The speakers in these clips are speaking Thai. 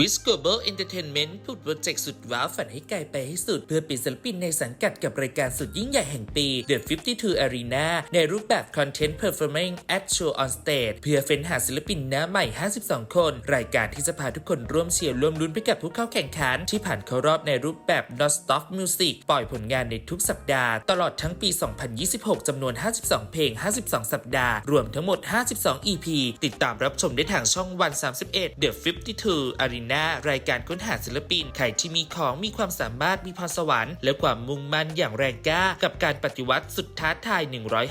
วิส Global Entertainment พูดโปรเจกต์สุดว้าวฝันให้ไกลไปให้สุด เพื่อเป็นศิลปินในสังกัดกับรายการสุดยิ่งใหญ่แห่งปี The 52 Arena ในรูปแบบ Content Performing at Show on Stage เพื่อเฟ้นหาศิลปินหน้าใหม่ 52 คน รายการที่จะพาทุกคนร่วมเชียร์ร่วมลุ้นไปกับผู้เข้าแข่งขัน ที่ผ่านเข้ารอบในรูปแบบ Non Stop Music ปล่อยผลงานในทุกสัปดาห์ ตลอดทั้งปี 2026จำนวน 52 เพลง 52 สัปดาห์ รวมทั้งหมด 52 EP ติดตามรับชมได้ทางช่องวัน 31 The 52 Arena รายการค้นหาศิลปินใครที่มีของมีความสามารถมีพรสวรรค์ และความมุ่งมั่นอย่างแรงกล้า กับการปฏิวัติสุดท้าทาย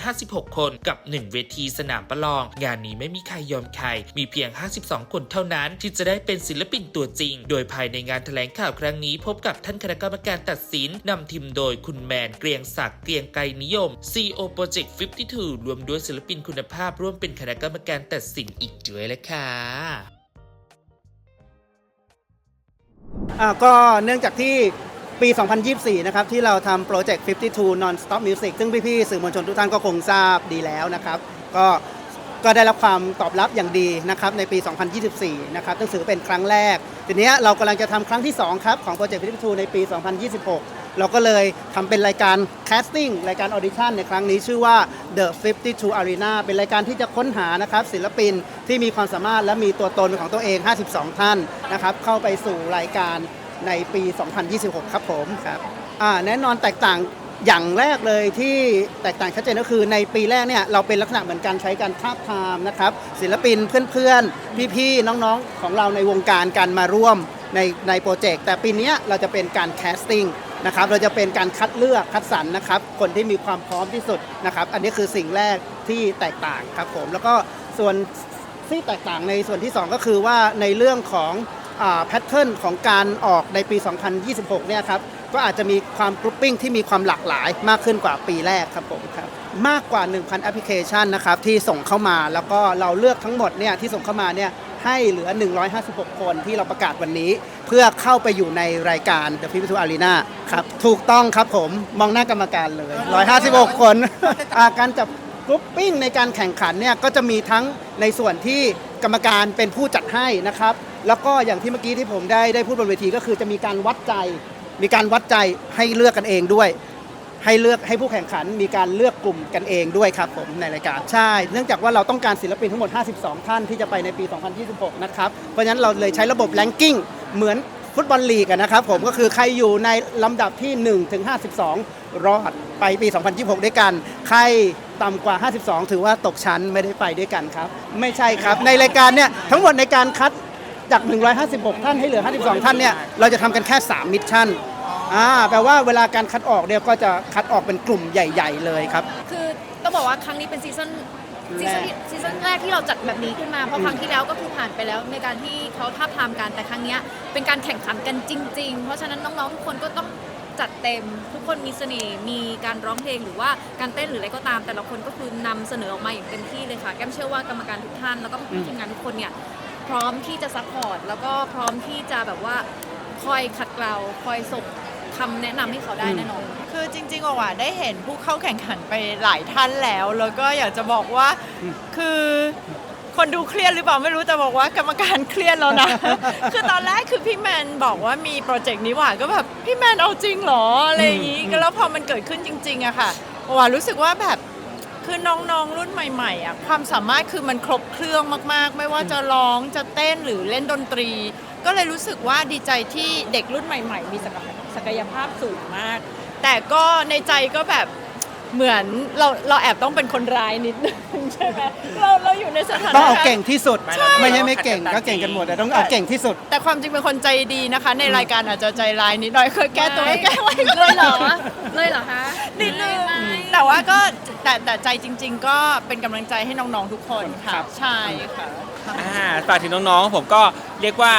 156 คนกับ 1 เวทีสนามประลอง งานนี้ไม่มีใครยอมใคร มีเพียง 52 คนเท่านั้น ที่จะได้เป็นศิลปินตัวจริง โดยภายในงานแถลงข่าวครั้งนี้พบกับท่านคณะกรรมการตัดสินนำทีมโดยคุณแมนเกรียงศักดิ์เกรียงไกรนิยม CEO Project 52 รวมด้วยศิลปินคุณภาพร่วมเป็นคณะกรรมการตัดสินอีกด้วยละค่ะ อ่าก็เนื่องจากที่ปี 2024 นะครับ ที่เราทำโปรเจกต์ 52 Non Stop Music ซึ่งพี่ๆสื่อมวลชนทุกท่านก็คงทราบดีแล้วนะครับ ก็ก็ได้รับความตอบรับอย่างดีนะครับในปี 2024 นะครับซึ่งถือเป็นครั้งแรก ทีนี้เรากำลังจะทำครั้งที่ 2 ครับ ของโปรเจกต์ 52 ในปี 2026 เราก็เลยทำเป็นรายการ casting รายการ audition ในครั้งนี้ชื่อว่า The 52 Arena เป็นรายการที่จะค้นหานะครับศิลปินที่มีความสามารถและมีตัวตนของตัวเอง 52 ท่านนะครับเข้าไปสู่รายการในปี 2026 ครับผมครับแน่นอนแตกต่างอย่างแรกเลยที่แตกต่างชัดเจนก็คือในปีแรกเนี่ยเราเป็นลักษณะเหมือนการใช้การทาบทามนะครับศิลปินเพื่อนๆ พี่ๆ น้องๆ ของเราในวงการกันมาร่วมในในโปรเจกต์แต่ปีนี้เราจะเป็นการแคสติ้ง นะครับเราจะเป็นการคัดเลือกคัดสรรนะครับ คนที่มีความพร้อมที่สุดนะครับ อันนี้คือสิ่งแรกที่แตกต่างครับผมแล้วก็ส่วนที่แตกต่างในส่วนที่ 2 ก็คือว่าในเรื่องของแพทเทิร์นของการออกในปี 2026 เนี่ยครับก็อาจจะมีความกรุ๊ปปิ้งที่มีความหลากหลายมากขึ้นกว่าปีแรกครับผมครับมากกว่า 1,000 แอปพลิเคชันนะครับที่ส่งเข้ามาแล้วก็เราเลือกทั้งหมดเนี่ยที่ส่งเข้ามาเนี่ย ให้เหลือ 156 คนที่เราประกาศวันนี้ เพื่อเข้าไปอยู่ในรายการ The 52 Arena ครับ ถูกต้องครับผมมองหน้ากรรมการเลย 156 คนอ่าการจับกรุ๊ปปิ้งในการแข่งขันเนี่ยก็จะมีทั้งในส่วนที่กรรมการเป็นผู้จัดให้นะครับ แล้วก็อย่างที่เมื่อกี้ที่ผมได้ได้พูดบนเวทีก็คือจะมีการวัดใจ มีการวัดใจให้เลือกกันเองด้วย ให้เลือกให้ผู้แข่งขันมีการเลือกกลุ่มกันเองด้วยครับผมในรายการใช่ เนื่องจากว่าเราต้องการศิลปินทั้งหมด 52 ท่านที่จะไปในปี 2026 นะครับ เพราะฉะนั้นเราเลยใช้ระบบแรงกิ้งเหมือนฟุตบอลลีกนะครับผมก็คือใครอยู่ในลำดับที่ 1 ถึง 52 รอดไปปี 2026 ด้วยกัน ใครต่ำกว่า 52 ถือว่าตกชั้นไม่ได้ไปด้วยกันครับ ไม่ใช่ครับ ในรายการเนี่ยทั้งหมดในการคัดจาก 156 ท่านให้เหลือ 52 ท่านเนี่ยเราจะทำกันแค่ 3 มิชชั่น อ่าแปลว่าเวลาการคัดออกเนี่ยก็จะคัดออกเป็นกลุ่มใหญ่ ๆ เลยครับ คือต้องบอกว่าครั้งนี้เป็นซีซั่นซีซั่นที่ซีซั่นแรกที่เราจัดแบบนี้ขึ้นมา เพราะครั้งที่แล้วก็คือผ่านไปแล้วในการที่เขาท้าบทามกันแต่ครั้งเนี้ยเป็นการแข่งขันกันจริง ๆ เพราะฉะนั้นน้องๆทุกคนก็ต้องจัดเต็ม ทุกคนมีเสน่ห์มีการร้องเพลงหรือว่าการเต้นหรืออะไรก็ตาม แต่ละคนก็คือนำเสนอออกมาอย่างเต็มที่เลยค่ะ แก้มเชื่อว่ากรรมการทุกท่านแล้วก็ผู้ทีมงานทุกคนเนี่ยพร้อมที่จะซัพพอร์ตแล้วก็พร้อมที่จะแบบว่าคอยขัดเกลาคอยส่ง คำแนะนำให้เขาได้แน่นอน คือจริงๆว่าได้เห็นผู้เข้าแข่งขันไปหลายท่านแล้ว แล้วก็อยากจะบอกว่าคือคนดูเครียดหรือเปล่าไม่รู้แต่บอกว่ากรรมการเครียดแล้วนะ คือตอนแรกคือพี่แมนบอกว่ามีโปรเจกต์นี้หว่าก็แบบพี่แมนเอาจริงเหรออะไรอย่างนี้ก็แล้วพอมันเกิดขึ้นจริงๆอะค่ะว่ารู้สึกว่าแบบคือน้องๆรุ่นใหม่ๆอะความสามารถคือมันครบเครื่องมากๆ ไม่ว่าจะร้องจะเต้นหรือเล่นดนตรี ก็เลยรู้สึกว่าดีใจที่เด็กรุ่นใหม่ ๆ มีศักย ศักยภาพสูงมาก แต่ก็ในใจก็แบบเหมือนเราเราแอบต้องเป็นคนร้ายนิดนึงใช่ไหมเราเราอยู่ในสถานะต้องเอาเก่งที่สุด ใช่ ไม่ใช่ไม่เก่งก็เก่งกันหมดแต่ต้องเอาเก่งที่สุด แต่ความจริงเป็นคนใจดีนะคะ ในรายการอาจจะใจร้ายนิดหน่อยเคยแก้ตัวไม่แก้ไว้เลยเหรอเลยเหรอคะนิดนึงไม่แต่ว่าก็แต่แต่ใจจริง ๆ ก็เป็นกำลังใจให้น้องๆทุกคนค่ะครับใช่ค่ะ อ่าฝากถึงน้องๆผมก็เรียกว่า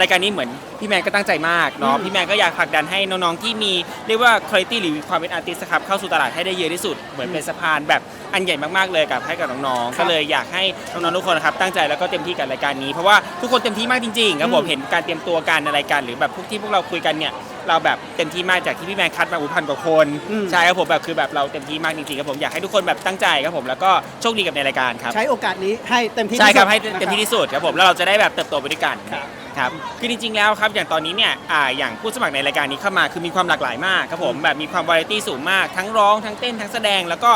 รายการนี้เหมือน พี่แมนก็ตั้งใจมากเนาะอืมพี่แมนก็อยากผลักดันให้น้องๆที่มีเรียกว่าคุณภาพหรือความเป็นอาร์ติสครับเข้าสู่ตลาดให้ได้เยอะที่สุดเหมือนเป็นสะพานแบบ อันใหญ่มากๆเลยกับให้กับน้องๆก็เลยอยากให้น้องๆทุกคนนะครับตั้งใจแล้วก็เต็มที่กับรายการนี้เพราะว่าทุกคนเต็มที่มากจริงๆครับผมเห็นการเตรียมตัวการในรายการหรือแบบพวกที่พวกเราคุยกันเนี่ยเราแบบเต็มที่มากจากที่พี่แมนคัดมาอุพันกว่าคนอืมใช่ครับผมแบบคือแบบเราเต็มที่มากจริงๆครับผมอยากให้ทุกคนแบบตั้งใจครับผมแล้วก็โชคดีกับในรายการครับใช้โอกาสนี้ให้เต็มที่ใช่ครับที่สุดให้เต็มที่ที่สุดครับผมแล้วเราจะได้แบบเติบโตไปด้วยกันครับครับคือจริงๆแล้วครับอย่างตอนนี้เนี่ยอ่าอย่างผู้สมัครในรายการนี้เข้ามาคือมีความหลากหลายมากครับผมแบบมีความวาไรตี้สูงมากทั้งร้องทั้งเต้นทั้งแสดงแล้วก็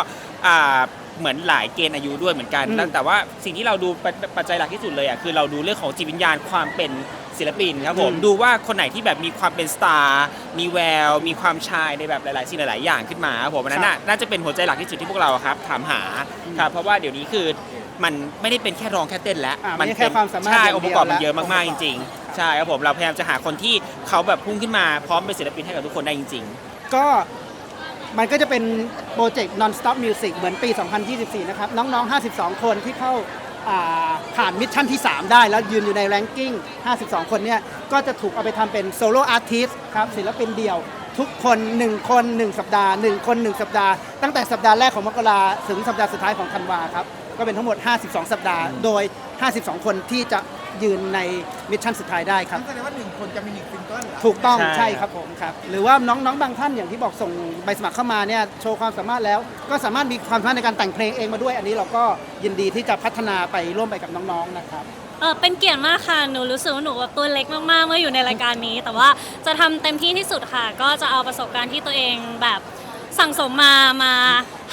อ่าเหมือนหลายเกณฑ์อายุด้วยเหมือนกัน อืมแล้วแต่ว่าสิ่งที่เราดูปัจปัจจัยหลักที่สุดเลยอะคือเราดูเรื่องของจิตวิญญาณความเป็นศิลปินครับผมอืม ดูว่าคนไหนที่แบบมีความเป็นสตาร์มีแวว มีความชายในแบบหลายๆสิ่งหลายๆอย่างขึ้นมาครับผมอันนั้นน่ะน่าจะเป็นหัวใจหลักที่สุดที่พวกเราครับถามหาครับเพราะว่าเดี๋ยวนี้คือมันไม่ได้เป็นแค่ร้องแค่เต้นแล้วอ่ามัไม่ใช่แค่ความสามารถใช่อย่างองค์เดีปยวระกอบมันละเยอะมากๆจริง ๆ ใช่ครับผมเราพยายามจะหาคนที่เขาแบบพุ่งขึ้นมาพร้อมเป็นศิลปินให้กับทุกคนได้จริง ก็ มันก็จะเป็นโปรเจกต์ non-stop music เหมือนปี 2024 นะครับ น้องๆ 52 คนที่เข้าอ่าผ่านมิชชั่นที่ 3 ได้ แล้วยืนอยู่ในแรงกิ้ง 52 คนเนี่ย ก็จะถูกเอาไปทำเป็นโซโล่อาร์ติสครับ ศิลปินเดี่ยว ทุกคน 1 คน 1 สัปดาห์ 1 คน 1 สัปดาห์ ตั้งแต่สัปดาห์แรกของมกราถึงสัปดาห์สุดท้ายของธันวาครับ ก็เป็นทั้งหมด 52 สัปดาห์ โดย 52 คนที่จะ ยืนในมิชชั่นสุดท้ายได้ครับแสดงว่าหนึ่งคนจะมีหนึ่งซิงเกิลเหรอถูกต้องใช่ ใช่ครับผมครับ หรือว่าน้องน้องบางท่านอย่างที่บอกส่งใบสมัครเข้ามาเนี่ยโชว์ความสามารถแล้ว ก็สามารถมีความสามารถในการแต่งเพลงเองมาด้วย อันนี้เราก็ยินดีที่จะพัฒนาไปร่วมไปกับน้องๆนะครับ เออเป็นเกียรติมากค่ะ หนูรู้สึกว่าหนูแบบตัวเล็กมากๆ เมื่ออยู่ในรายการนี้ แต่ว่าจะทำเต็มที่ที่สุดค่ะ ก็จะเอาประสบการณ์ที่ตัวเองแบบสั่งสมมามา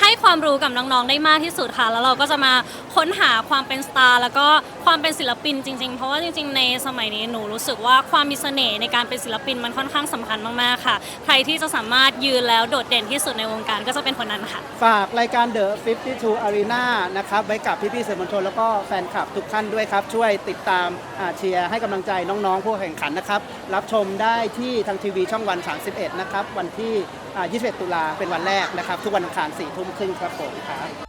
ให้ความรู้กับน้องๆได้มากที่สุดค่ะ แล้วเราก็จะมาค้นหาความเป็นสตาร์แล้วก็ความเป็นศิลปินจริงๆ เพราะว่าจริงๆ ในสมัยนี้หนูรู้สึกว่าความมีเสน่ห์ในการเป็นศิลปินมันค่อนข้างสำคัญมากๆค่ะ ใครที่จะสามารถยืนแล้วโดดเด่นที่สุดในวงการก็จะเป็นคนนั้นค่ะ ฝากรายการ The 52 Arena นะครับไว้กับพี่ๆสื่อมวลชนแล้วก็แฟนคลับทุกท่านด้วยครับ ช่วยติดตามอ่าเชียร์ให้กำลังใจน้องๆผู้แข่งขันนะครับ รับชมได้ที่ทางทีวีช่องวัน 31 นะครับ วันที่21 ตุลาเป็นวันแรกนะครับ ทุกวันอังคาร4ทุ่มครึ่งครับผมครับ